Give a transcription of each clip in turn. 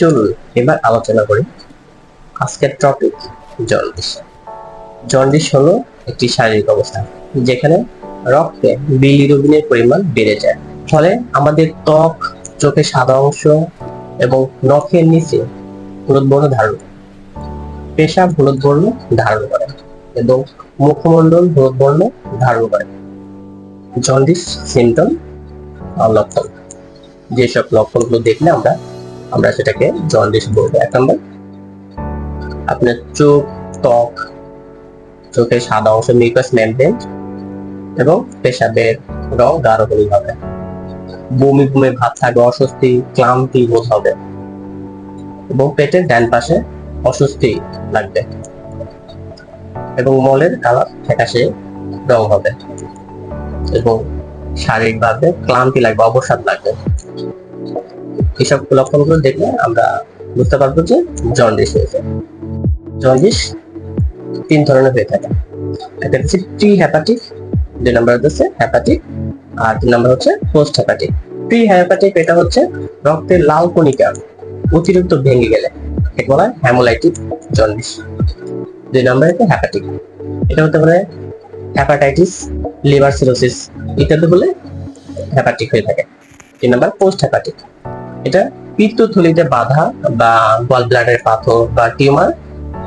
চলুন এবার আলোচনা করি। আজকের টপিক জন্ডিস জন্ডিস হলো একটি শারীরিক অবস্থা, যেখানে রক্তে বিলিরুবিনের পরিমাণ বেড়ে যায়। ফলে আমাদের ত্বক, চোখের সাদা অংশ এবং নখের নিচে হলুদ বর্ণ ধারণ। পেশাব হলুদ বর্ণ ধারণ করে এবং মুখমণ্ডল হলুদ বর্ণ ধারণ করে। জন্ডিস সিমটম লক্ষণ যেসব লক্ষণগুলো দেখলে আমরা আমরা সেটাকে জন্ডিস বলব এক নম্বর, আপনার চোখ, ত্বক, চোখের সাদা অংশ মিউকাস মেমব্রেন এবং পেশাবের রং গাঢ় হলুদ হবে। বমি বমি, ভাব থাকবে অস্বস্তি, ক্লান্তি বোধ হবে এবং পেটের ডান পাশে অস্বস্তি লাগবে এবং মলের কালার ফ্যাকাশে রং হবে এবং শারীরিকভাবে ক্লান্তি লাগবে, অবসাদ লাগবে। এসব লক্ষণগুলো দেখলে আমরা বুঝতে পারব যে জন্ডিস হয়েছে। জন্ডিস তিন ধরনের হয়ে থাকে। একটা হচ্ছে প্রি হ্যাপাটিক দুই নাম্বার হচ্ছে হ্যাপাটিক আর তিন নাম্বার হচ্ছে পোস্ট হ্যাপাটিক প্রি হ্যাপাটিক এটা হচ্ছে রক্তের লাল কণিকা অতিরিক্ত ভেঙে গেলে এটা বলা হয় হ্যামোলাইটিক জন্ডিস। দুই নাম্বার হচ্ছে হ্যাপাটিক এটা হতে পারে হ্যাপাটাইটিস লিভার সিরোসিস ইত্যাদি হলে হ্যাপাটিক হয়ে থাকে। তিন নাম্বার পোস্ট হ্যাপাটিক এটা পিত্তথলিতে বাধা বা গল ব্লাডারের পাথর বা টিউমার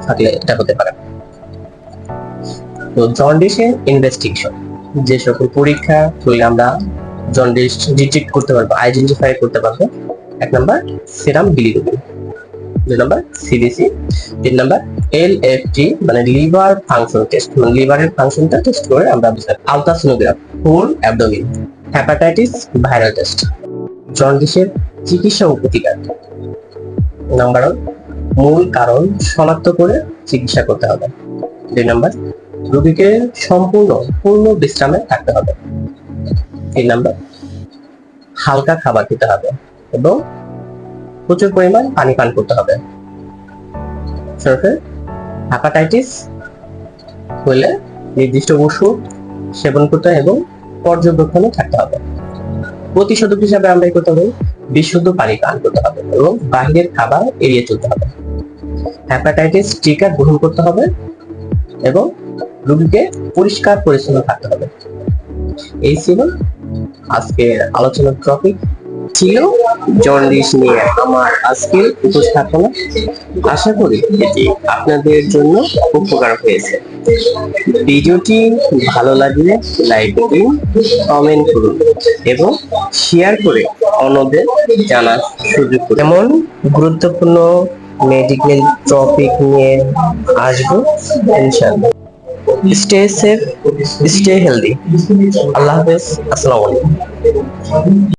থাকলে এটা হতে পারে। তো জন্ডিসের ইনভেস্টিগেশন যে সকল পরীক্ষা করলে আমরা জন্ডিস ডিটেক্ট করতে পারব আইডেন্টিফাই করতে পারব, এক নাম্বার সেরাম বিলিরুবিন দুই নাম্বার সিবিসি তিন নাম্বার এল এফ টি মানে লিভার ফাংশন টেস্ট মানে লিভারের ফাংশনটা টেস্ট করে আমরা বুঝতে ultrasonograph whole abdomen hepatitis viral test জন্ডিসের চিকিৎসা ও প্রতিকার। নাম্বার ওয়ান মূল কারণ শনাক্ত করে চিকিৎসা করতে হবে। দুই নাম্বার, রোগীকে সম্পূর্ণ পূর্ণ বিশ্রামে থাকতে হবে। তিন নাম্বার, হালকা খাবার খেতে হবে এবং প্রচুর পরিমাণ পানি পান করতে হবে। হেপাটাইটিস হলে নির্দিষ্ট ওষুধ সেবন করতে হবে এবং পর্যবেক্ষণে থাকতে হবে। প্রতিষেধক হিসাবে আমরা করতে হবে বিশুদ্ধ পানি পান করতে হবে এবং বাহিরের খাবার এড়িয়ে চলতে হবে। হ্যাপাটাইটিস টিকা গ্রহণ করতে হবে এবং রোগীকে পরিষ্কার পরিচ্ছন্ন থাকতে হবে। এই ছিল আজকের আলোচনার টপিক ছিল জন্ডিস নিয়ে। আমার আজকের উপস্থাপনা, আশা করি এটি আপনাদের জন্য উপকার হয়েছে। ভিডিওটি ভালো লাগলে লাইক দিন কমেন্ট করুন এবং শেয়ার করে অন্যদের জানার সুযোগ করুন। এমন গুরুত্বপূর্ণ মেডিকেল টপিক নিয়ে আসব, ইনশাআল্লাহ। স্টে সেফ স্টে হেলদি আল্লাহ হাফেজ, আসসালামু আলাইকুম।